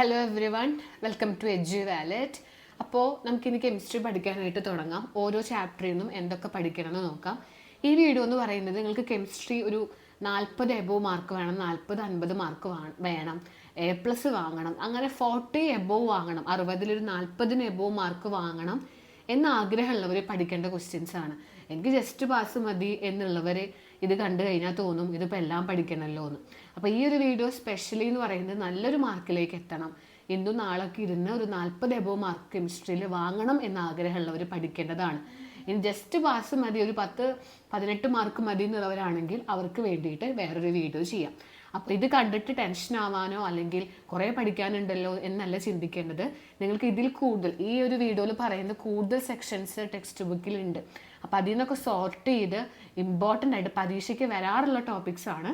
Hello everyone welcome to Edu Wallet അപ്പോൾ നമുക്കിനി chemistry പഠിക്കാനായിട്ട് തുടങ്ങാം. ഓരോ ചാപ്റ്ററിൽ നിന്നും എന്തൊക്കെ പഠിക്കണം എന്ന് നോക്കാം. ഈ വീഡിയോ എന്ന് പറയുന്നത് നിങ്ങൾക്ക് കെമിസ്ട്രി ഒരു നാൽപ്പത് എബോ മാർക്ക് വേണം നാൽപ്പത് അൻപത് മാർക്ക് വേണം. എ പ്ലസ് വാങ്ങണം. അങ്ങനെ ഫോർട്ടി എബോ വാങ്ങണം. അറുപതിലൊരു നാൽപ്പതിന് എബോ മാർക്ക് വാങ്ങണം എന്ന ആഗ്രഹമുള്ളവർ പഠിക്കേണ്ട ക്വസ്റ്റ്യൻസ് ആണ്. എനിക്ക് ജസ്റ്റ് പാസ് മതി എന്നുള്ളവർ ഇത് കണ്ടു കഴിഞ്ഞാൽ തോന്നും ഇതിപ്പോൾ എല്ലാം പഠിക്കണമല്ലോ എന്ന്. അപ്പോൾ ഈ ഒരു വീഡിയോ സ്പെഷ്യലി എന്ന് പറയുന്നത് നല്ലൊരു മാർക്കിലേക്ക് എത്തണം. ഇന്നും നാളൊക്കെ ഇരുന്ന് ഒരു നാൽപ്പത് എബോ മാർക്ക് കെമിസ്ട്രിയിൽ വാങ്ങണം എന്ന ആഗ്രഹമുള്ളവർ പഠിക്കേണ്ടതാണ്. ഇനി ജസ്റ്റ് പാസ് മതി ഒരു പത്ത് പതിനെട്ട് മാർക്ക് മതി എന്നുള്ളവരാണെങ്കിൽ അവർക്ക് വേണ്ടിയിട്ട് വേറൊരു വീഡിയോ ചെയ്യാം. അപ്പോൾ ഇത് കണ്ടിട്ട് ടെൻഷൻ ആവാനോ അല്ലെങ്കിൽ കുറേ പഠിക്കാനുണ്ടല്ലോ എന്നല്ല ചിന്തിക്കേണ്ടത്. നിങ്ങൾക്ക് ഇതിൽ കൂടുതൽ ഈ ഒരു വീഡിയോയിൽ പറയുന്ന കൂടുതൽ സെക്ഷൻസ് ടെക്സ്റ്റ് ബുക്കിലുണ്ട് അപ്പോൾ അതിൽ നിന്നൊക്കെ സോർട്ട് ചെയ്ത് ഇമ്പോർട്ടന്റ് ആയിട്ട് പരീക്ഷയ്ക്ക് വരാറുള്ള ടോപ്പിക്സാണ്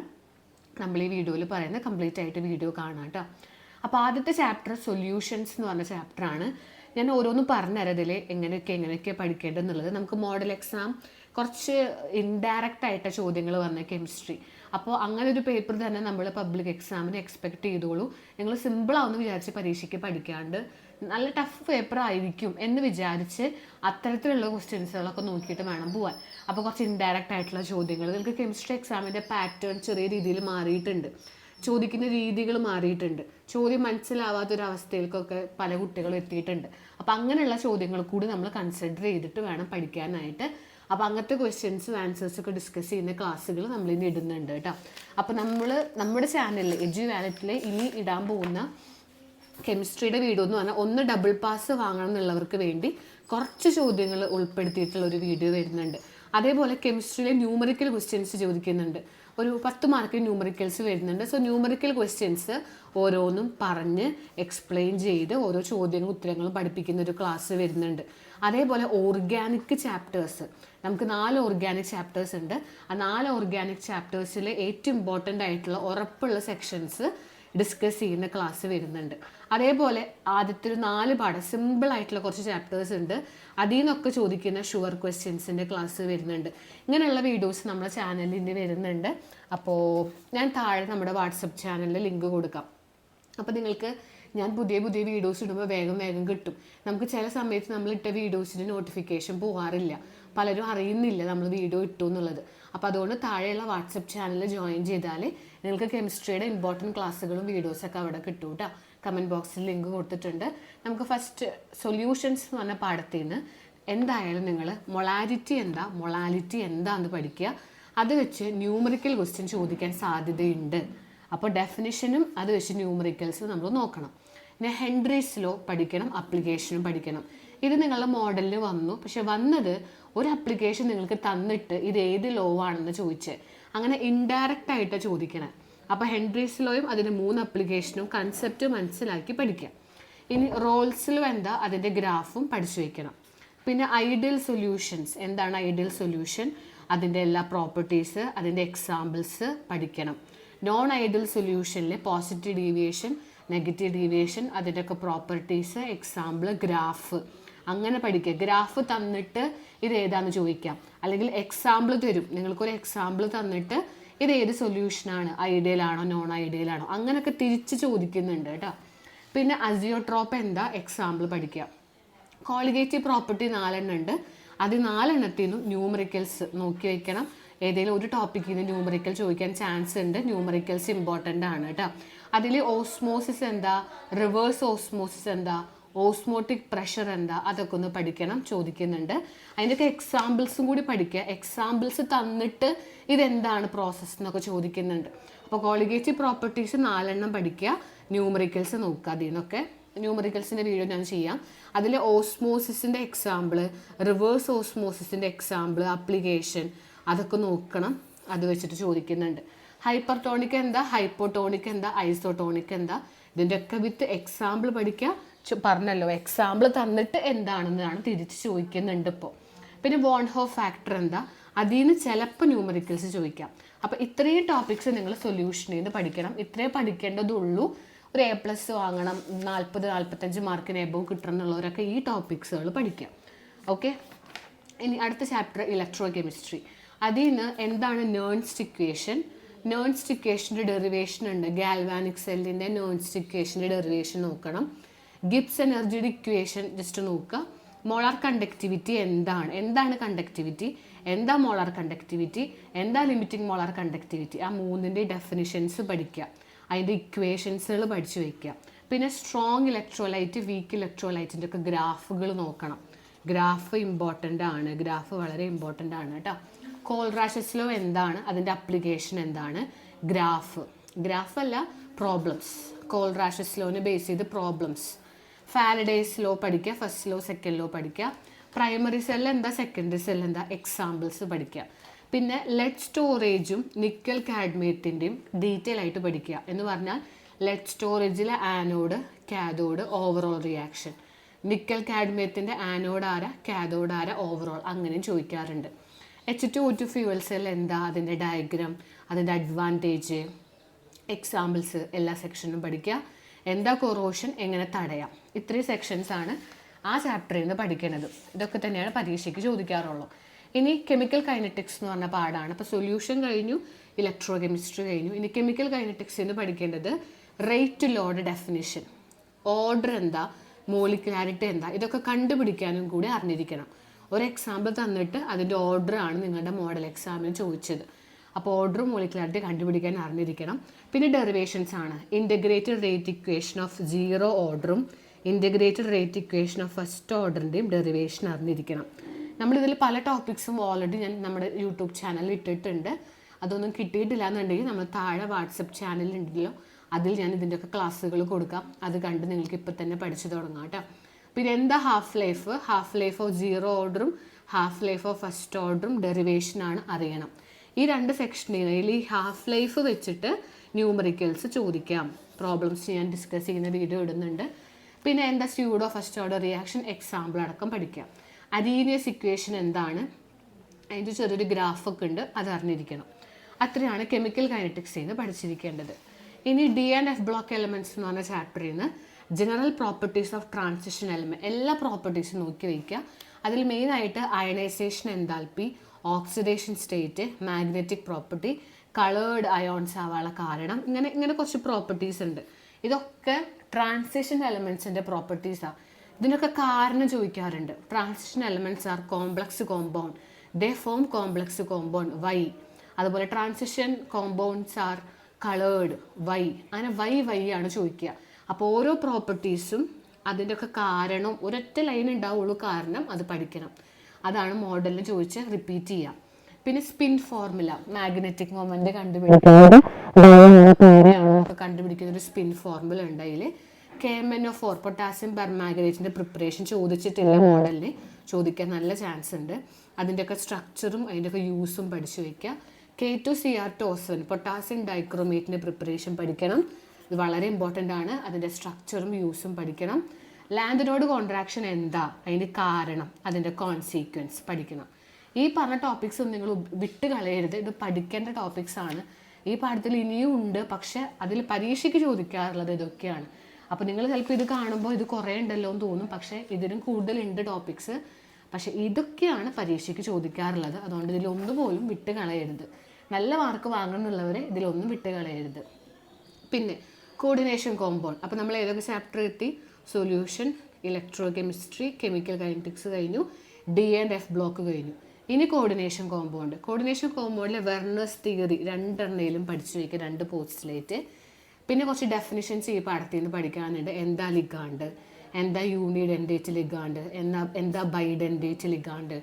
നമ്മൾ ഈ വീഡിയോയിൽ പറയുന്നത് കംപ്ലീറ്റ് ആയിട്ട് വീഡിയോ കാണാം കേട്ടോ. അപ്പോൾ ആദ്യത്തെ ചാപ്റ്റർ സൊല്യൂഷൻസ് എന്ന് പറഞ്ഞ ചാപ്റ്ററാണ് ഞാൻ ഓരോന്നും പറഞ്ഞുതരാം ഇതിൽ എങ്ങനെയൊക്കെ എങ്ങനെയൊക്കെ പഠിക്കേണ്ടതെന്നുള്ളത്. നമുക്ക് മോഡൽ എക്സാം കുറച്ച് ഇൻഡയറക്റ്റ് ആയിട്ട് ചോദ്യങ്ങൾ വന്ന കെമിസ്ട്രി അപ്പോൾ അങ്ങനെ ഒരു പേപ്പർ തന്നെ നമ്മൾ പബ്ലിക് എക്സാമിന് എക്സ്പെക്ട് ചെയ്തോളൂ. നിങ്ങൾ സിമ്പിളാവുമെന്ന് വിചാരിച്ച് പരീക്ഷയ്ക്ക് പഠിക്കാണ്ട് നല്ല ടഫ് പേപ്പർ ആയിരിക്കും എന്ന് വിചാരിച്ച് അത്തരത്തിലുള്ള ക്വസ്റ്റ്യൻസുകളൊക്കെ നോക്കിയിട്ട് വേണം പോവാൻ. അപ്പോൾ കുറച്ച് ഇൻഡയറക്റ്റ് ആയിട്ടുള്ള ചോദ്യങ്ങൾ. നിങ്ങൾക്ക് കെമിസ്ട്രി എക്സാമിന്റെ പാറ്റേൺ ചെറിയ രീതിയിൽ മാറിയിട്ടുണ്ട്. ചോദിക്കുന്ന രീതികൾ മാറിയിട്ടുണ്ട്. ചോദ്യം മനസ്സിലാവാത്തൊരവസ്ഥയിലേക്കൊക്കെ പല കുട്ടികളും എത്തിയിട്ടുണ്ട്. അപ്പം അങ്ങനെയുള്ള ചോദ്യങ്ങൾ കൂടി നമ്മൾ കൺസിഡർ ചെയ്തിട്ട് വേണം പഠിക്കാനായിട്ട്. അപ്പോൾ അങ്ങനത്തെ ക്വസ്റ്റ്യൻസും ആൻസേഴ്സും ഒക്കെ ഡിസ്കസ് ചെയ്യുന്ന ക്ലാസ്സുകൾ നമ്മൾ ഇനി ഇടുന്നുണ്ട് കേട്ടോ. അപ്പോൾ നമ്മൾ നമ്മുടെ ചാനലിൽ എജു വാലറ്റിൽ ഇനി ഇടാൻ പോകുന്ന കെമിസ്ട്രിയുടെ വീഡിയോ എന്ന് പറഞ്ഞാൽ ഒന്ന് ഡബിൾ പാസ് വാങ്ങണം എന്നുള്ളവർക്ക് വേണ്ടി കുറച്ച് ചോദ്യങ്ങൾ ഉൾപ്പെടുത്തിയിട്ടുള്ള ഒരു വീഡിയോ വരുന്നുണ്ട്. അതേപോലെ കെമിസ്ട്രിയിലെ ന്യൂമറിക്കൽ ക്വസ്റ്റ്യൻസ് ചോദിക്കുന്നുണ്ട്. ഒരു പത്ത് മാർക്ക് ന്യൂമറിക്കൽസ് വരുന്നുണ്ട്. സോ ന്യൂമറിക്കൽ ക്വസ്റ്റ്യൻസ് ഓരോന്നും പറഞ്ഞ് എക്സ്പ്ലെയിൻ ചെയ്ത് ഓരോ ചോദ്യങ്ങളും ഉത്തരങ്ങളും പഠിപ്പിക്കുന്ന ഒരു ക്ലാസ് വരുന്നുണ്ട്. അതേപോലെ ഓർഗാനിക് ചാപ്റ്റേഴ്സ് നമുക്ക് നാല് ഓർഗാനിക് ചാപ്റ്റേഴ്സ് ഉണ്ട്. ആ നാല് ഓർഗാനിക് ചാപ്റ്റേഴ്സിൽ ഏറ്റവും ഇമ്പോർട്ടന്റ് ആയിട്ടുള്ള ഉറപ്പുള്ള സെക്ഷൻസ് ഡിസ്കസ് ചെയ്യുന്ന ക്ലാസ് വരുന്നുണ്ട്. അതേപോലെ ആദ്യത്തെ ഒരു നാല് പാഠം സിമ്പിൾ ആയിട്ടുള്ള കുറച്ച് ചാപ്റ്റേഴ്സ് ഉണ്ട്. അതിൽ നിന്നൊക്കെ ചോദിക്കുന്ന ഷുവർ ക്വസ്റ്റ്യൻസിന്റെ ക്ലാസ് വരുന്നുണ്ട്. ഇങ്ങനെയുള്ള വീഡിയോസ് നമ്മുടെ ചാനലിൽ വരുന്നുണ്ട്. അപ്പോൾ ഞാൻ താഴെ നമ്മുടെ വാട്സപ്പ് ചാനലിൽ ലിങ്ക് കൊടുക്കാം. അപ്പോൾ നിങ്ങൾക്ക് ഞാൻ പുതിയ പുതിയ വീഡിയോസ് ഇടുമ്പോൾ വേഗം വേഗം കിട്ടും. നമുക്ക് ചില സമയത്ത് നമ്മൾ ഇട്ട വീഡിയോസിന് നോട്ടിഫിക്കേഷൻ പോകാറില്ല പലരും അറിയുന്നില്ല നമ്മൾ വീഡിയോ ഇട്ടു എന്നുള്ളത്. അപ്പോൾ അതുകൊണ്ട് താഴെയുള്ള വാട്സപ്പ് ചാനൽ ജോയിൻ ചെയ്താൽ നിങ്ങൾക്ക് കെമിസ്ട്രിയുടെ ഇമ്പോർട്ടന്റ് ക്ലാസ്സുകളും വീഡിയോസൊക്കെ അവിടെ കിട്ടും കേട്ടോ കമന്റ് ബോക്സിൽ ലിങ്ക് കൊടുത്തിട്ടുണ്ട്. നമുക്ക് ഫസ്റ്റ് സൊല്യൂഷൻസ് എന്ന് പറഞ്ഞ പാഠത്തിൽ നിന്ന് എന്തായാലും നിങ്ങൾ മൊളാലിറ്റി എന്താ മൊളാലിറ്റി എന്താന്ന് പഠിക്കുക. അത് വെച്ച് ന്യൂമറിക്കൽ ക്വസ്റ്റ്യൻ ചോദിക്കാൻ സാധ്യതയുണ്ട്. അപ്പോൾ ഡെഫിനിഷനും അത് വെച്ച് ന്യൂമറിക്കൽസ് നമ്മൾ നോക്കണം. പിന്നെ ഹെൻഡ്രീസ് ലോ പഠിക്കണം അപ്ലിക്കേഷനും പഠിക്കണം. ഇത് നിങ്ങളുടെ മോഡലിൽ വന്നു. പക്ഷെ വന്നത് ഒരു അപ്ലിക്കേഷൻ നിങ്ങൾക്ക് തന്നിട്ട് ഇത് ഏത് ലോ ആണെന്ന് ചോദിച്ച്. അങ്ങനെ ഇൻഡയറക്റ്റ് ആയിട്ട് ചോദിക്കണം. അപ്പോൾ ഹെൻഡ്രീസ് ലോയും അതിന്റെ മൂന്ന് അപ്ലിക്കേഷനും കൺസെപ്റ്റ് മനസ്സിലാക്കി പഠിക്കാം. ഇനി റോൾസ് ലോ എന്താ? അതിന്റെ ഗ്രാഫും പഠിച്ചു വയ്ക്കണം പിന്നെ ഐഡിയൽ സൊല്യൂഷൻസ് എന്താണ് ഐഡിയൽ സൊല്യൂഷൻ അതിന്റെ എല്ലാ പ്രോപ്പർട്ടീസ് അതിന്റെ എക്സാമ്പിൾസ് പഠിക്കണം. നോൺ ഐഡിയൽ സൊല്യൂഷനിൽ പോസിറ്റീവ് ഡീവിയേഷൻ നെഗറ്റീവ് ഡീവിയേഷൻ അതിന്റെയൊക്കെ പ്രോപ്പർട്ടീസ് എക്സാമ്പിൾ ഗ്രാഫ് അങ്ങനെ പഠിക്കുക. ഗ്രാഫ് തന്നിട്ട് ഇത് ഏതാന്ന് ചോദിക്കാം. അല്ലെങ്കിൽ എക്സാമ്പിൾ തരും. നിങ്ങൾക്കൊരു എക്സാമ്പിൾ തന്നിട്ട് ഇത് ഏത് സൊല്യൂഷനാണ് ഐഡിയൽ ആണോ? നോൺ ഐഡിയൽ ആണോ? അങ്ങനെയൊക്കെ തിരിച്ച് ചോദിക്കുന്നുണ്ട് കേട്ടോ. പിന്നെ അസിയോട്രോപ്പ് എന്താ? എക്സാമ്പിൾ പഠിക്കുക. കോളിഗേറ്റീവ് പ്രോപ്പർട്ടി നാലെണ്ണം ഉണ്ട്. അത് നാലെണ്ണത്തിൽ നിന്നും ന്യൂമറിക്കൽസ് നോക്കി വയ്ക്കണം ഏതെങ്കിലും ഒരു ടോപ്പിക്കിൽ നിന്ന് ന്യൂമറിക്കൽ ചോദിക്കാൻ ചാൻസ് ഉണ്ട്. ന്യൂമറിക്കൽസ് ഇമ്പോർട്ടന്റ് ആണ് കേട്ടോ. അതിൽ ഓസ്മോസിസ് എന്താ? റിവേഴ്സ് ഓസ്മോസിസ് എന്താ? ഓസ്മോട്ടിക് പ്രഷർ എന്താ? അതൊക്കെ ഒന്ന് പഠിക്കണം ചോദിക്കുന്നുണ്ട്. അതിന്റെയൊക്കെ എക്സാമ്പിൾസും കൂടി പഠിക്കുക. എക്സാമ്പിൾസ് തന്നിട്ട് ഇതെന്താണ് പ്രോസസ്സ് എന്നൊക്കെ ചോദിക്കുന്നുണ്ട്. അപ്പോൾ കോളിഗേറ്റീവ് പ്രോപ്പർട്ടീസ് നാലെണ്ണം പഠിക്കുക. ന്യൂമറിക്കൽസ് നോക്കുക അതിൽ നിന്നൊക്കെ. ന്യൂമറിക്കൽസിന്റെ വീഡിയോ ഞാൻ ചെയ്യാം. അതിൽ ഓസ്മോസിസിന്റെ എക്സാമ്പിൾ റിവേഴ്സ് ഓസ്മോസിസിന്റെ എക്സാമ്പിൾ അപ്ലിക്കേഷൻ അതൊക്കെ നോക്കണം. അത് വെച്ചിട്ട് ചോദിക്കുന്നുണ്ട്. ഹൈപ്പർടോണിക് എന്താ? ഹൈപ്പോട്ടോണിക് എന്താ? ഐസോട്ടോണിക് എന്താ? ഇതിന്റെയൊക്കെ വിത്ത് എക്സാമ്പിൾ പഠിക്കുക. പറഞ്ഞല്ലോ എക്സാമ്പിൾ തന്നിട്ട് എന്താണെന്നാണ് തിരിച്ച് ചോദിക്കുന്നുണ്ട് ഇപ്പോൾ പിന്നെ വോൺ ഹോ ഫാക്ടർ എന്താ? അതിൽ നിന്ന് ചിലപ്പോൾ ന്യൂമറിക്കൽസ് ചോദിക്കാം. അപ്പോൾ ഇത്രയും ടോപ്പിക്സ് നിങ്ങൾ സൊല്യൂഷൻ ചെയ്ത് പഠിക്കണം. ഇത്രേ പഠിക്കേണ്ടതുള്ളൂ. ഒരു എ പ്ലസ് വാങ്ങണം നാൽപ്പത് നാൽപ്പത്തഞ്ച് മാർക്കിന് എബോ കിട്ടണം എന്നുള്ളവരൊക്കെ ഈ ടോപ്പിക്സുകൾ പഠിക്കാം. ഓക്കെ ഇനി അടുത്ത ചാപ്റ്റർ ഇലക്ട്രോ കെമിസ്ട്രി അതിൽ നിന്ന് എന്താണ് നേൺസ്റ്റ് ഇക്വേഷൻ നോൺ സ്റ്റിക്കേഷന്റെ ഡെറിവേഷൻ ഉണ്ട് ഗാൽവാനിക് സെല്ലിന്റെ നോൺ സ്റ്റിക്കേഷന്റെ ഡെറിവേഷൻ നോക്കണം. ഗിബ്സ് എനർജിയുടെ ഇക്വേഷൻ ജസ്റ്റ് നോക്കുക. മോളാർ കണ്ടക്ടിവിറ്റി എന്താണ്? എന്താണ് കണ്ടക്ടിവിറ്റി? എന്താ മോളാർ കണ്ടക്ടിവിറ്റി? എന്താ ലിമിറ്റിംഗ് മോളാർ കണ്ടക്ടിവിറ്റി? ആ മൂന്നിന്റെ ഡെഫിനിഷൻസ് പഠിക്കുക. അതിന്റെ ഇക്വേഷൻസുകൾ പഠിച്ചു വയ്ക്കുക പിന്നെ സ്ട്രോങ് ഇലക്ട്രോലൈറ്റ് വീക്ക് ഇലക്ട്രോലൈറ്റിന്റെ ഒക്കെ ഗ്രാഫുകൾ നോക്കണം. ഗ്രാഫ് ഇമ്പോർട്ടന്റ് ആണ്. ഗ്രാഫ് വളരെ ഇമ്പോർട്ടന്റ് ആണ് കേട്ടോ. കോൾ റാഷസിലോ എന്താണ്? അതിന്റെ അപ്ലിക്കേഷൻ എന്താണ്? ഗ്രാഫ്. ഗ്രാഫ് അല്ല പ്രോബ്ലംസ് കോൾ റാഷസിലോനെ ബേസ് ചെയ്ത് പ്രോബ്ലംസ് ഫാരഡേസ് ലോ പഠിക്കുക ഫസ്റ്റ് ലോ സെക്കൻഡ് ലോ പഠിക്കുക. പ്രൈമറി സെൽ എന്താ സെക്കൻഡറി സെൽ എന്താ എക്സാമ്പിൾസ് പഠിക്കുക. പിന്നെ ലെഡ് സ്റ്റോറേജും നിക്കൽ കാഡ്മേറ്റിന്റെയും ഡീറ്റെയിൽ ആയിട്ട് പഠിക്കുക. എന്ന് പറഞ്ഞാൽ lead സ്റ്റോറേജിലെ anode cathode overall reaction nickel കാഡ്മേറ്റിന്റെ anode ആര കാഥോഡ് ആര ഓവറോൾ അങ്ങനെയും ചോദിക്കാറുണ്ട്. H two two fuel cell എന്താ അതിന്റെ ഡയഗ്രാം അതിന്റെ അഡ്വാന്റേജ് എക്സാമ്പിൾസ് എല്ലാ സെക്ഷനും പഠിക്കുക. എന്താ കൊറോഷൻ എങ്ങനെ തടയാം? ഇത്രയും സെക്ഷൻസ് ആണ് ആ ചാപ്റ്ററിൽ നിന്ന് പഠിക്കുന്നത് ഇതൊക്കെ തന്നെയാണ് പരീക്ഷയ്ക്ക് ചോദിക്കാറുള്ളൂ. ഇനി കെമിക്കൽ കൈനറ്റിക്സ് എന്ന് പറഞ്ഞ പാടാണ് അപ്പോൾ സൊല്യൂഷൻ കഴിഞ്ഞു ഇലക്ട്രോ കെമിസ്ട്രി കഴിഞ്ഞു. ഇനി കെമിക്കൽ കൈനറ്റിക്സ് എന്ന് പഠിക്കേണ്ടത് rate to law definition order എന്താ? മോളിക്കുലാരിറ്റി എന്താ? ഇതൊക്കെ കണ്ടുപിടിക്കാനും കൂടി അറിഞ്ഞിരിക്കണം. ഒരു എക്സാമ്പിൾ തന്നിട്ട് അതിന്റെ ഓർഡർ ആണ് നിങ്ങളുടെ മോഡൽ എക്സാമിന് ചോദിച്ചത്. അപ്പോൾ ഓർഡറും മോളിക്കുലാരിറ്റി കണ്ടുപിടിക്കാൻ അറിഞ്ഞിരിക്കണം. പിന്നെ ഡെറിവേഷൻസ് ആണ് integrated rate equation of zero ഓർഡറും integrated rate equation of first ഓർഡറിന്റെയും derivation അറിഞ്ഞിരിക്കണം. നമ്മളിതിൽ പല ടോപ്പിക്സും ഓൾറെഡി ഞാൻ നമ്മുടെ യൂട്യൂബ് ചാനലിൽ ഇട്ടിട്ടുണ്ട്. അതൊന്നും കിട്ടിയിട്ടില്ല എന്നുണ്ടെങ്കിൽ നമ്മൾ താഴെ വാട്സപ്പ് ചാനലുണ്ടല്ലോ അതിൽ ഞാൻ ഇതിന്റെയൊക്കെ ക്ലാസ്സുകൾ കൊടുക്കാം. അത് കണ്ട് നിങ്ങൾക്ക് ഇപ്പം തന്നെ പഠിച്ചു തുടങ്ങാം കേട്ടോ. പിന്നെ എന്താ half life half life of zero ഓർഡറും ഹാഫ് ലൈഫ് ഓഫ് ഫസ്റ്റ് ഓർഡറും ഡെറിവേഷനാണ് അറിയണം. ഈ രണ്ട് സെക്ഷനിൽ ഈ ഹാഫ് ലൈഫ് വെച്ചിട്ട് ന്യൂമറിക്കൽസ് ചോദിക്കാം. പ്രോബ്ലംസ് ഞാൻ ഡിസ്കസ് ചെയ്യുന്ന വീഡിയോ ഇടുന്നുണ്ട്. പിന്നെ എന്താ pseudo first order reaction example അടക്കം പഠിക്കാം. അരീനിയസ് ഇക്വേഷൻ എന്താണ്? അതിന്റെ ചെറിയൊരു ഗ്രാഫൊക്കെ ഉണ്ട് അത് അറിഞ്ഞിരിക്കണം. അത്രയാണ് കെമിക്കൽ കൈനറ്റിക്സിൽ നിന്ന് പഠിച്ചിരിക്കേണ്ടത്. ഇനി D and F block elements എന്ന് പറഞ്ഞ ചാപ്റ്ററിൽ നിന്ന് general properties of transition element എല്ലാ പ്രോപ്പർട്ടീസും നോക്കി വയ്ക്കുക. അതിൽ മെയിനായിട്ട് ionisation enthalpy oxidation state magnetic property coloured ions ആവാനുള്ള കാരണം. ഇങ്ങനെ ഇങ്ങനെ കുറച്ച് പ്രോപ്പർട്ടീസ് ഉണ്ട്. ഇതൊക്കെ ട്രാൻസിഷൻ എലമെൻസിന്റെ പ്രോപ്പർട്ടീസാണ് ഇതിനൊക്കെ കാരണം ചോദിക്കാറുണ്ട്. Transition elements are complex compound they form complex compound why അതുപോലെ transition compounds are coloured why അങ്ങനെ വൈ വൈ ആണ് ചോദിക്കുക. അപ്പോൾ ഓരോ പ്രോപ്പർട്ടീസും അതിന്റെയൊക്കെ കാരണം ഒരൊറ്റ ലൈൻ ഉണ്ടാവുള്ളൂ കാരണം അത് പഠിക്കണം. അതാണ് മോഡലിന് ചോദിച്ച് റിപ്പീറ്റ് ചെയ്യാം. പിന്നെ സ്പിൻ ഫോർമുല മാഗ്നറ്റിക് മൊമെന്റ് കണ്ടുപിടിക്കുന്നത് കണ്ടുപിടിക്കുന്ന ഒരു സ്പിൻ ഫോർമുല ഉണ്ട് അതിൽ K M N O four potassium പെർമാഗ്നേറ്റിന്റെ preparation ചോദിച്ചിട്ടില്ല മോഡലിന് ചോദിക്കാൻ നല്ല ചാൻസ് ഉണ്ട്. അതിന്റെയൊക്കെ സ്ട്രക്ചറും അതിന്റെയൊക്കെ യൂസും പഠിച്ചു വയ്ക്കുക കെ ടു സി ആർ ടോസൻ പൊട്ടാസ്യം ഡൈക്രോമേറ്റിന്റെ പ്രിപ്പറേഷൻ പഠിക്കണം. ഇത് വളരെ ഇമ്പോർട്ടന്റ് ആണ്. അതിന്റെ സ്ട്രക്ചറും യൂസും പഠിക്കണം. ലാൻഡിനോട് കോൺട്രാക്ഷൻ എന്താ? അതിന്റെ കാരണം അതിന്റെ കോൺസീക്വൻസ് പഠിക്കണം. ഈ പറഞ്ഞ ടോപ്പിക്സ് നിങ്ങൾ വിട്ട് കളയരുത്. ഇത് പഠിക്കേണ്ട ടോപ്പിക്സ് ആണ്. ഈ പാഠത്തിൽ ഇനിയും ഉണ്ട്. പക്ഷെ അതിൽ പരീക്ഷയ്ക്ക് ചോദിക്കാറുള്ളത് ഇതൊക്കെയാണ്. അപ്പോൾ നിങ്ങൾ ചിലപ്പോൾ ഇത് കാണുമ്പോൾ ഇത് കുറേ ഉണ്ടല്ലോ എന്ന് തോന്നും. പക്ഷേ ഇതിനും കൂടുതലുണ്ട് ടോപ്പിക്സ് പക്ഷെ ഇതൊക്കെയാണ് പരീക്ഷയ്ക്ക് ചോദിക്കാറുള്ളത്. അതുകൊണ്ട് ഇതിലൊന്നു പോലും വിട്ട് കളയരുത്. നല്ല മാർക്ക് വാങ്ങണമെന്നുള്ളവരെ ഇതിലൊന്നും വിട്ട് കളയരുത്. പിന്നെ കോർഡിനേഷൻ കോമ്പൗണ്ട് അപ്പോൾ നമ്മൾ ഏതൊക്കെ ചാപ്റ്റർ എത്തി? Solution electrochemistry chemical kinetics കഴിഞ്ഞു ഡി ആൻഡ് എഫ് ബ്ലോക്ക് കഴിഞ്ഞു. ഇനി കോർഡിനേഷൻ കോമ്പൗണ്ട് കോർഡിനേഷൻ കോമ്പൗണ്ടിലെ വെർണസ് തിയറി രണ്ടെണ്ണയിലും പഠിച്ചു വയ്ക്കുക രണ്ട് പോസ്റ്റിലേറ്റ് പിന്നെ കുറച്ച് ഡെഫിനിഷൻസ് ഈ പാഠത്തിൽ നിന്ന് പഠിക്കാനുണ്ട്. എന്താ ലിഗാണ്ട് എന്താ യൂണിഡെൻഡേറ്റ് ലിഗാണ്ട് എന്താ എന്താ ബൈഡെൻഡേറ്റ് ലിഗാണ്ട്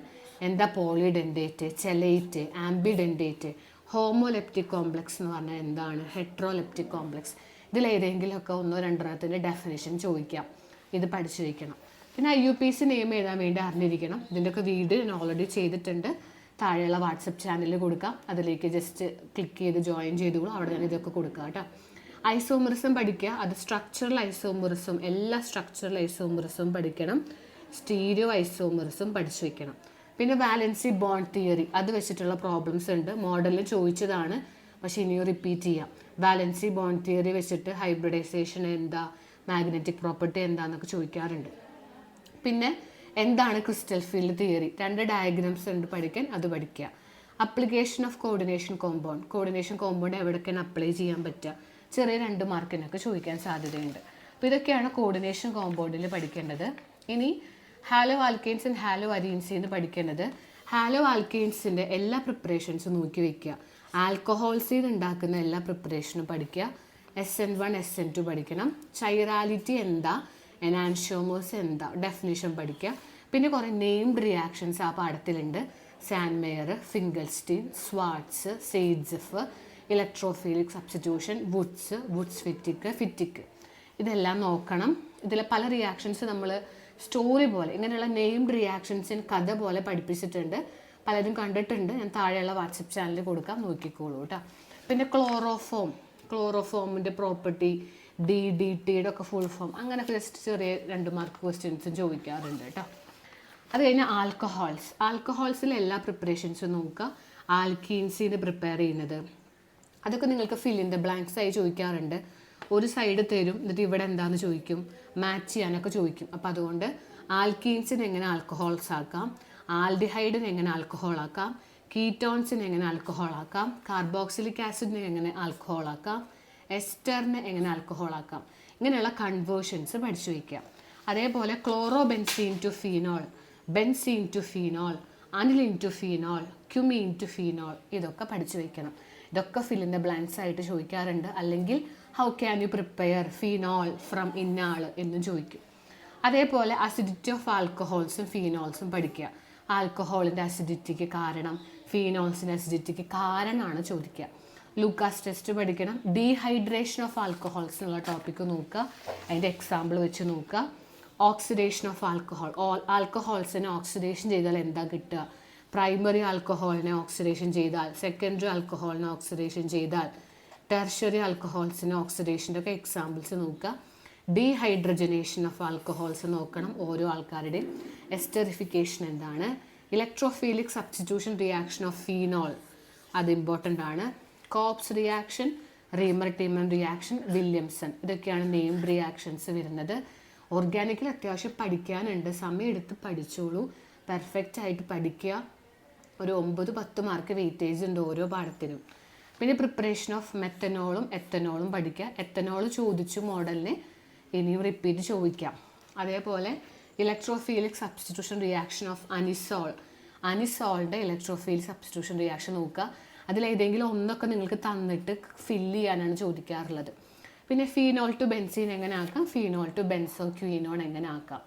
എന്താ പോളിഡെൻഡേറ്റ് ചെലൈറ്റ് ആംബിഡെൻഡേറ്റ് ഹോമോലെപ്റ്റിക് കോംപ്ലക്സ് എന്ന് പറഞ്ഞാൽ എന്താണ്? ഹെട്രോലെപ്റ്റിക് കോംപ്ലക്സ് ഇതിൽ ഏതെങ്കിലുമൊക്കെ ഒന്നോ രണ്ടെണ്ണത്തിന്റെ ഡെഫിനേഷൻ ചോദിക്കാം. ഇത് പഠിച്ചു വയ്ക്കണം പിന്നെ I U P C name എഴുതാൻ വേണ്ടി അറിഞ്ഞിരിക്കണം. ഇതിന്റെയൊക്കെ വീഡിയോ ഞാൻ ഓൾറെഡി ചെയ്തിട്ടുണ്ട്. താഴെയുള്ള വാട്സപ്പ് ചാനലിൽ കൊടുക്കാം. അതിലേക്ക് ജസ്റ്റ് ക്ലിക്ക് ചെയ്ത് ജോയിൻ ചെയ്തോളൂ. അവിടെ ഞാൻ ഇതൊക്കെ കൊടുക്കുക കേട്ടോ. ഐസോമറിസം പഠിക്കുക. അത് സ്ട്രക്ചറൽ ഐസോമറിസം എല്ലാ സ്ട്രക്ചറൽ ഐസോമറിസും പഠിക്കണം. സ്റ്റീരിയോ ഐസോമറിസും പഠിച്ചു വയ്ക്കണം പിന്നെ വാലൻസി ബോണ്ട് തിയറി അത് വെച്ചിട്ടുള്ള പ്രോബ്ലംസ് ഉണ്ട്. മോഡലിൽ ചോദിച്ചതാണ്. പക്ഷെ ഇനിയും റിപ്പീറ്റ് ചെയ്യാം. വാലൻസി ബോണ്ട് തിയറി വെച്ചിട്ട് ഹൈബ്രിഡൈസേഷൻ എന്താ? മാഗ്നറ്റിക് പ്രോപ്പർട്ടി എന്താന്നൊക്കെ ചോദിക്കാറുണ്ട്. പിന്നെ എന്താണ് ക്രിസ്റ്റൽ ഫീൽഡ് തിയറി രണ്ട് ഡയഗ്രാംസ് ഉണ്ട് പഠിക്കാൻ അത് പഠിക്കുക. Application of coordination compound coordination compound എവിടെയൊക്കെയാണ് അപ്ലൈ ചെയ്യാൻ പറ്റുക? ചെറിയ രണ്ട് മാർക്കിനൊക്കെ ചോദിക്കാൻ സാധ്യതയുണ്ട്. അപ്പോൾ ഇതൊക്കെയാണ് കോർഡിനേഷൻ കോമ്പൗണ്ടിൽ പഠിക്കേണ്ടത്. ഇനി halo alkanes and halo arenes പഠിക്കേണ്ടത്. ഹാലോ ആൽക്കെയിൻസിന്റെ എല്ലാ പ്രിപ്പറേഷൻസും നോക്കി വെക്കുക. ആൽക്കഹോൾസിൽ ഉണ്ടാക്കുന്ന എല്ലാ പ്രിപ്പറേഷനും പഠിക്കുക. S N one S N two പഠിക്കണം. ചൈറാലിറ്റി എന്താ? എനാൻഷോമോസ് എന്താ? ഡെഫിനേഷൻ പഠിക്കുക. പിന്നെ കുറേ നെയിംഡ് റിയാക്ഷൻസ് ആ പാഠത്തിലുണ്ട്. Sandmeyer Finkelstein Swarts Saytzeff electrophilic substitution Wurtz Wurtz Fittig Fittig ഇതെല്ലാം നോക്കണം. ഇതിലെ പല റിയാക്ഷൻസ് നമ്മൾ സ്റ്റോറി പോലെ ഇങ്ങനെയുള്ള നെയിംഡ് റിയാക്ഷൻസിന് കഥ പോലെ പഠിപ്പിച്ചിട്ടുണ്ട്. പലരും കണ്ടിട്ടുണ്ട്. ഞാൻ താഴെയുള്ള വാട്സപ്പ് ചാനലിൽ കൊടുക്കാം. നോക്കിക്കോളൂ കേട്ടോ. പിന്നെ ക്ലോറോഫോം ക്ലോറോഫോമിന്റെ പ്രോപ്പർട്ടി ഡി ഡി ടിയുടെ ഒക്കെ ഫുൾ ഫോം അങ്ങനെ ജസ്റ്റ് ചെറിയ രണ്ട് മാർക്ക് ക്വസ്റ്റ്യൻസും ചോദിക്കാറുണ്ട് കേട്ടോ. അത് കഴിഞ്ഞാൽ ആൽക്കഹോൾസ് ആൽക്കഹോൾസിലെ എല്ലാ പ്രിപ്പറേഷൻസും നോക്കുക. ആൽക്കീൻസിന് പ്രിപ്പയർ ചെയ്യുന്നത്. അതൊക്കെ നിങ്ങൾക്ക് ഫില്ലിന്റെ ബ്ലാങ്ക്സ് ആയി ചോദിക്കാറുണ്ട്. ഒരു സൈഡ് തരും. എന്നിട്ട് ഇവിടെ എന്താണെന്ന് ചോദിക്കും? മാച്ച് ചെയ്യാനൊക്കെ ചോദിക്കും. അപ്പോൾ അതുകൊണ്ട് ആൽക്കീൻസിന് എങ്ങനെ ആൽക്കഹോൾസ് ആക്കാം? ആൽഡിഹൈഡിന് എങ്ങനെ ആൽക്കഹോൾ ആക്കാം? കീറ്റോൺസിന് എങ്ങനെ ആൽക്കഹോൾ ആക്കാം? കാർബോക്സിലിക് ആസിഡിനെ എങ്ങനെ ആൽക്കഹോൾ ആക്കാം? എസ്റ്ററിനെ എങ്ങനെ ആൽക്കഹോൾ ആക്കാം? ഇങ്ങനെയുള്ള കൺവേർഷൻസ് പഠിച്ചു വയ്ക്കാം അതേപോലെ chlorobenzene to phenol benzene to phenol aniline to phenol cumene to phenol ഇതൊക്കെ പഠിച്ചു വയ്ക്കണം. ഇതൊക്കെ ഫില്ലിന്റെ ബ്ലാങ്ക്സ് ആയിട്ട് ചോദിക്കാറുണ്ട്. അല്ലെങ്കിൽ how can you prepare phenol from ഇന്നാൾ എന്നും ചോദിക്കും. അതേപോലെ അസിഡിറ്റി ഓഫ് ആൽക്കഹോൾസും ഫീനോൾസും പഠിക്കുക. ആൽക്കഹോളിന്റെ അസിഡിറ്റിക്ക് കാരണം ഫീനോൾസിന്റെ അസിഡിറ്റിക്ക് കാരണമാണ് ചോദിക്കുക. ലൂക്കാസ് ടെസ്റ്റ് പഠിക്കണം. ഡീഹൈഡ്രേഷൻ ഓഫ് ആൽക്കഹോൾസ് എന്നുള്ള ടോപ്പിക്ക് നോക്കുക. അതിന്റെ എക്സാമ്പിൾ വെച്ച് നോക്കുക. ഓക്സിഡേഷൻ ഓഫ് ആൽക്കഹോൾ ആൽക്കഹോൾസിനെ ഓക്സിഡേഷൻ ചെയ്താൽ എന്താ കിട്ടുക? പ്രൈമറി ആൽക്കഹോളിനെ ഓക്സിഡേഷൻ ചെയ്താൽ സെക്കൻഡറി ആൽക്കഹോളിനെ ഓക്സിഡേഷൻ ചെയ്താൽ ടെർഷറി ആൽക്കഹോൾസിനെ ഓക്സിഡേഷന്റെ ഒക്കെ എക്സാമ്പിൾസ് നോക്കുക. ഡീഹൈഡ്രജനേഷൻ ഓഫ് ആൽക്കഹോൾസ് നോക്കണം ഓരോ ആൾക്കാരുടെയും. എസ്റ്ററിഫിക്കേഷൻ എന്താണ്? Electrophilic substitution reaction of phenol അത് ഇമ്പോർട്ടന്റ് ആണ്. Kolbe's reaction Reimer Tiemann reaction Williamson ഇതൊക്കെയാണ് നെയിം റിയാക്ഷൻസ് വരുന്നത്. ഓർഗാനിക്കിൽ അത്യാവശ്യം പഠിക്കാനുണ്ട്. സമയം എടുത്ത് പഠിച്ചോളൂ. പെർഫെക്റ്റ് ആയിട്ട് പഠിക്കുക. ഒരു ഒമ്പത് പത്ത് മാർക്ക് വെയിറ്റേജ് ഉണ്ട് ഓരോ പാഠത്തിനും. പിന്നെ പ്രിപ്പറേഷൻ ഓഫ് മെത്തനോളും എത്തനോളും പഠിക്കുക. എത്തനോൾ ചോദിച്ചു മോഡലിനെ ഇനിയും റിപ്പീറ്റ് ചോദിക്കാം. അതേപോലെ electrophilic substitution reaction of anisole അനിസോളിന്റെ electrophile substitution reaction നോക്കുക. അതിലേതെങ്കിലും ഒന്നൊക്കെ നിങ്ങൾക്ക് തന്നിട്ട് ഫില്ല് ചെയ്യാനാണ് ചോദിക്കാറുള്ളത്. പിന്നെ ഫീനോൾ ടു ബെൻസീൻ എങ്ങനെ ആക്കാം? ഫീനോൾ ടു ബെൻസോ ക്യൂനോൺ എങ്ങനെ ആക്കാം?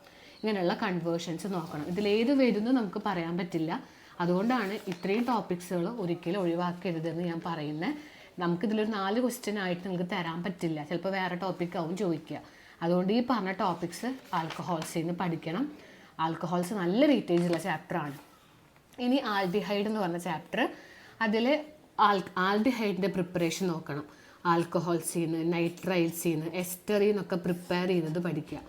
ഇങ്ങനെയുള്ള കൺവേർഷൻസ് നോക്കണം. ഇതിലേത് വരുന്നു നമുക്ക് പറയാൻ പറ്റില്ല. അതുകൊണ്ടാണ് ഇത്രയും ടോപ്പിക്സുകൾ ഒരിക്കലും ഒഴിവാക്കരുതെന്ന് ഞാൻ പറയുന്നത് നമുക്കിതിലൊരു നാല് ക്വസ്റ്റ്യൻ ആയിട്ട് നിങ്ങൾക്ക് തരാൻ പറ്റില്ല. ചിലപ്പോൾ വേറെ ടോപ്പിക്കാവും ചോദിക്കുക. അതുകൊണ്ട് ഈ പറഞ്ഞ ടോപ്പിക്സ് ആൽക്കഹോൾസിൽ നിന്ന് പഠിക്കണം. ആൽക്കഹോൾസ് നല്ല വെയിറ്റേജുള്ള ചാപ്റ്ററാണ് ഇനി ആൽഡിഹൈഡ് എന്ന് പറഞ്ഞ ചാപ്റ്റർ അതിൽ ആൽ ആൽഡിഹൈഡിന്റെ പ്രിപ്പറേഷൻ നോക്കണം. ആൽക്കഹോൾസിൽ നിന്ന് നൈട്രൈൽസിൽ നിന്ന് എസ്റ്ററിൽ നിന്നൊക്കെ പ്രിപ്പയർ ചെയ്യുന്നത് പഠിക്കുക.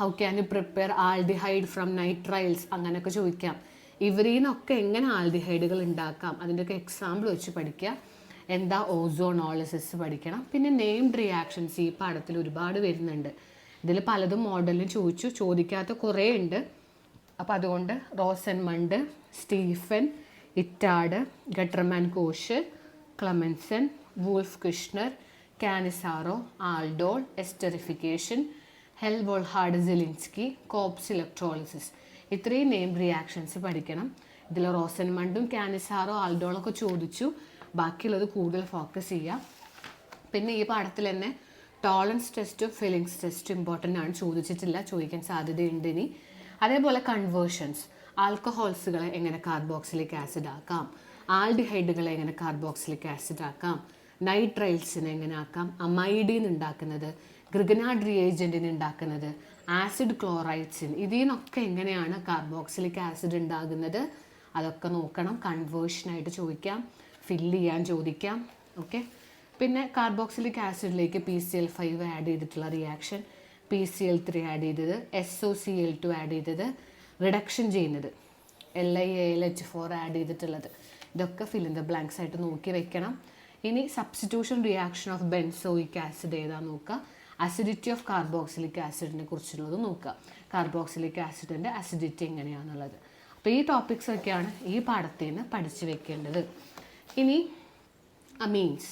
How can you prepare aldehyde from nitriles അങ്ങനെയൊക്കെ ചോദിക്കാം. ഇവരിൽ നിന്നൊക്കെ എങ്ങനെ ആൽഡിഹൈഡുകൾ ഉണ്ടാക്കാം? അതിന്റെയൊക്കെ എക്സാമ്പിൾ വെച്ച് പഠിക്കുക. എന്താ ഓസോണോളിസിസ് പഠിക്കണം. പിന്നെ നെയിംഡ് റിയാക്ഷൻസ് ഈ പാഠത്തിൽ ഒരുപാട് വരുന്നുണ്ട്. ഇതിൽ പലതും മോഡലിന് ചോദിച്ചു ചോദിക്കാത്ത കുറേ ഉണ്ട്. അപ്പോൾ അതുകൊണ്ട് Rosenmund Stephen ഇറ്റാഡ് Gattermann Koch Clemmensen Wolff Kishner Cannizzaro aldol esterification Hell Volhard Zelinsky Kolbe's electrolysis. ഇത്രയും നെയിം റിയാക്ഷൻസ് പഠിക്കണം. ഇതിൽ റോസൻമണ്ടും കാനിസാറോ ആൾഡോളൊക്കെ ചോദിച്ചു. ബാക്കിയുള്ളത് കൂടുതൽ ഫോക്കസ് ചെയ്യാം. പിന്നെ ഈ പാഠത്തിൽ തന്നെ ടോളൻസ് ടെസ്റ്റും ഫീലിങ്സ് ടെസ്റ്റും ഇമ്പോർട്ടന്റ് ആണ് ചോദിച്ചിട്ടില്ല. ചോദിക്കാൻ സാധ്യതയുണ്ട് ഇനി. അതേപോലെ കൺവേർഷൻസ് ആൽക്കഹോൾസുകളെ എങ്ങനെ കാർബോക്സിലിക് ആസിഡ് ആക്കാം? ആൽഡിഹൈഡുകളെ എങ്ങനെ കാർബോക്സിലിക് ആസിഡ് ആക്കാം? നൈട്രൈൽസിനെ എങ്ങനെ ആക്കാം? അമൈഡിൻ ഉണ്ടാക്കുന്നത് ഗ്രിഗനാഡ് റിയേജന്റിന് ഉണ്ടാക്കുന്നത് ആസിഡ് ക്ലോറൈഡ്സിൻ ഇതിൽ നിന്നൊക്കെ എങ്ങനെയാണ് കാർബോക്സിലിക് ആസിഡ് ഉണ്ടാകുന്നത്? അതൊക്കെ നോക്കണം. കൺവേർഷനായിട്ട് ചോദിക്കാം. ഫില്ല് ചെയ്യാൻ ചോദിക്കാം. ഓക്കെ പിന്നെ carboxylic ആസിഡിലേക്ക് P C L five add ചെയ്തിട്ടുള്ള reaction P C L three add ചെയ്തത് S O C L two add ചെയ്തത് റിഡക്ഷൻ ചെയ്യുന്നത്. L I L H four add ചെയ്തിട്ടുള്ളത്. ഇതൊക്കെ ഫിൽ ഇൻ ദ ബ്ലാങ്ക്സ് ആയിട്ട് നോക്കി വെക്കണം. ഇനി substitution reaction of benzoic acid ഏതാ നോക്കുക? അസിഡിറ്റി ഓഫ് കാർബോക്സിലിക് ആസിഡിനെ കുറിച്ചുള്ളത് നോക്കുക. കാർബോക്സിലിക് ആസിഡിന്റെ അസിഡിറ്റി എങ്ങനെയാണെന്നുള്ളത് അപ്പോൾ ഈ ടോപ്പിക്സ് ഒക്കെയാണ് ഈ പാഠത്തിൽ നിന്ന് പഠിച്ചു വെക്കേണ്ടത്. ഇനി അമീൻസ്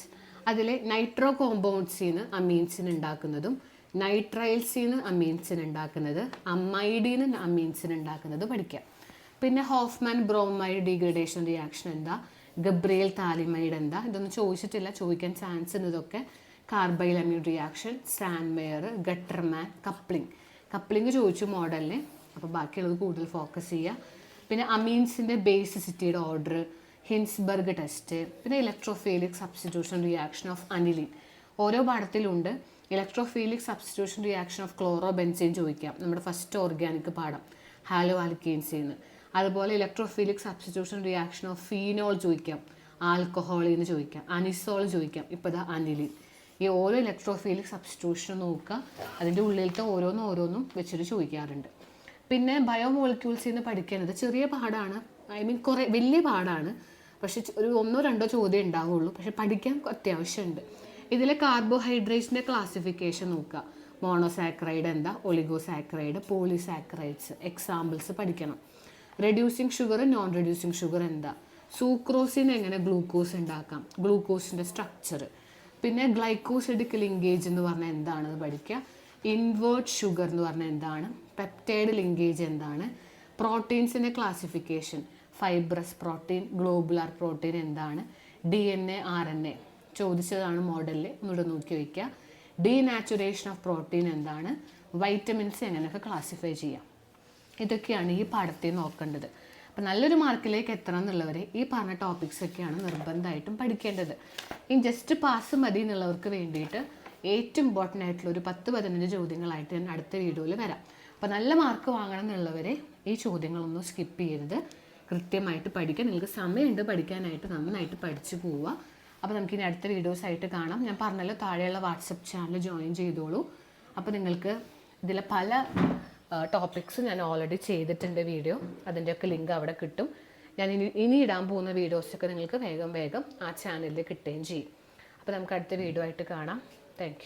അതിൽ നൈട്രോ കോമ്പൗണ്ട്സിന്ന് അമീൻസിന് ഉണ്ടാക്കുന്നതും നൈട്രൈൽസിന്ന് അമീൻസിന് ഉണ്ടാക്കുന്നത് അമ്മൈഡിൽ നിന്ന് അമീൻസിന് ഉണ്ടാക്കുന്നത് പഠിക്കാം. പിന്നെ ഹോഫ്മാൻ ബ്രോമൈഡ് ഡീഗ്രഡേഷൻ റിയാക്ഷൻ എന്താ? ഗബ്രിയൽ താലിമൈഡ് എന്താ? ഇതൊന്നും ചോദിച്ചിട്ടില്ല ചോദിക്കാൻ ചാൻസ് ഇതൊക്കെ. Carbyl reaction Sandmeyer Gattermann coupling. Coupling ചോദിച്ചു മോഡലിന് അപ്പോൾ ബാക്കിയുള്ളത് കൂടുതൽ ഫോക്കസ് ചെയ്യുക പിന്നെ അമീൻസിന്റെ ബേസിസിറ്റിയുടെ ഓർഡർ ഹിൻസ്ബർഗ് ടെസ്റ്റ് പിന്നെ electrophilic substitution reaction of aniline ഓരോ പാഠത്തിലുണ്ട് electrophilic substitution reaction of chlorobenzene ചോദിക്കാം. നമ്മുടെ ഫസ്റ്റ് ഓർഗാനിക് പാഠം ഹാലോ ആൽക്കീൻസിന്ന് അതുപോലെ electrophilic substitution reaction of phenol ചോദിക്കാം ആൽക്കഹോളിൽ നിന്ന് ചോദിക്കാം അനിസോൾ ചോദിക്കാം ഇപ്പോൾ ഇതാ അനിലിൻ ഈ ഓരോ ഇലക്ട്രോഫീലിക് സബ്സ്റ്റിറ്റ്യൂഷൻ നോക്കുക അതിന്റെ ഉള്ളിലത്തെ ഓരോന്നും ഓരോന്നും വെച്ചിട്ട് ചോദിക്കാറുണ്ട്. പിന്നെ ബയോമോളിക്യൂൾസിൽ നിന്ന് പഠിക്കുന്നത് ചെറിയ പാടാണ് ഐ മീൻ കുറേ വലിയ പാടാണ് പക്ഷെ ഒരു ഒന്നോ രണ്ടോ ചോദ്യം ഉണ്ടാവുള്ളൂ. പക്ഷെ പഠിക്കാൻ അത്യാവശ്യമുണ്ട്. ഇതിലെ കാർബോഹൈഡ്രേറ്റ്സിന്റെ ക്ലാസിഫിക്കേഷൻ നോക്കുക. മോണോസാക്രൈഡ് എന്താ? ഒളിഗോസാക്രൈഡ് പോളിസാക്രൈഡ്സ് എക്സാമ്പിൾസ് പഠിക്കണം. Reducing sugar non reducing sugar എന്താ? സൂക്രോസിന് എങ്ങനെ ഗ്ലൂക്കോസ് ഉണ്ടാക്കാം? ഗ്ലൂക്കോസിന്റെ സ്ട്രക്ചർ പിന്നെ ഗ്ലൈക്കോസിഡിക് ലിങ്കേജ് എന്ന് പറഞ്ഞാൽ എന്താണെന്ന് പഠിക്കുക. ഇൻവേർട്ട് ഷുഗർ എന്ന് പറഞ്ഞാൽ എന്താണ്? പെപ്റ്റൈഡ് ലിങ്കേജ് എന്താണ്? പ്രോട്ടീൻസിന്റെ classification fibrous protein globular protein എന്താണ്? D N A R N A ചോദിച്ചതാണ് മോഡലിൽ ഒന്നുകൂടെ നോക്കി വയ്ക്കുക ഡീനാച്ചുറേഷൻ ഓഫ് പ്രോട്ടീൻ എന്താണ്? വൈറ്റമിൻസ് എങ്ങനെയൊക്കെ ക്ലാസിഫൈ ചെയ്യാം. ഇതൊക്കെയാണ് ഈ പാഠത്തിൽ നോക്കേണ്ടത്. അപ്പം നല്ലൊരു മാർക്കിലേക്ക് എത്തണം എന്നുള്ളവർ ഈ പറഞ്ഞ ടോപ്പിക്സ് ഒക്കെയാണ് നിർബന്ധമായിട്ടും പഠിക്കേണ്ടത്. ഈ ജസ്റ്റ് പാസ് മതി എന്നുള്ളവർക്ക് വേണ്ടിയിട്ട് ഏറ്റവും ഇമ്പോർട്ടന്റ് ആയിട്ടുള്ള ഒരു പത്ത് പതിനഞ്ച് ചോദ്യങ്ങളായിട്ട് ഞാൻ അടുത്ത വീഡിയോയിൽ വരാം. അപ്പോൾ നല്ല മാർക്ക് വാങ്ങണം എന്നുള്ളവരെ ഈ ചോദ്യങ്ങളൊന്നും സ്കിപ്പ് ചെയ്യരുത്. കൃത്യമായിട്ട് പഠിക്കുക നിങ്ങൾക്ക് സമയമുണ്ട് പഠിക്കാനായിട്ട്. നന്നായിട്ട് പഠിച്ചു പോവുക. അപ്പോൾ നമുക്കിനി അടുത്ത വീഡിയോസ് ആയിട്ട് കാണാം. ഞാൻ പറഞ്ഞല്ലോ താഴെയുള്ള വാട്സപ്പ് ചാനൽ ജോയിൻ ചെയ്തോളൂ. അപ്പോൾ നിങ്ങൾക്ക് ഇതിലെ പല ടോപ്പിക്സ് ഞാൻ ഓൾറെഡി ചെയ്തിട്ടുണ്ട് വീഡിയോ. അതിന്റെയൊക്കെ ലിങ്ക് അവിടെ കിട്ടും. ഞാൻ ഇനി ഇനി ഇടാൻ പോകുന്ന വീഡിയോസൊക്കെ നിങ്ങൾക്ക് വേഗം വേഗം ആ ചാനലിൽ കിട്ടുകയും ചെയ്യും. അപ്പോൾ നമുക്ക് അടുത്ത വീഡിയോ ആയിട്ട് കാണാം. താങ്ക്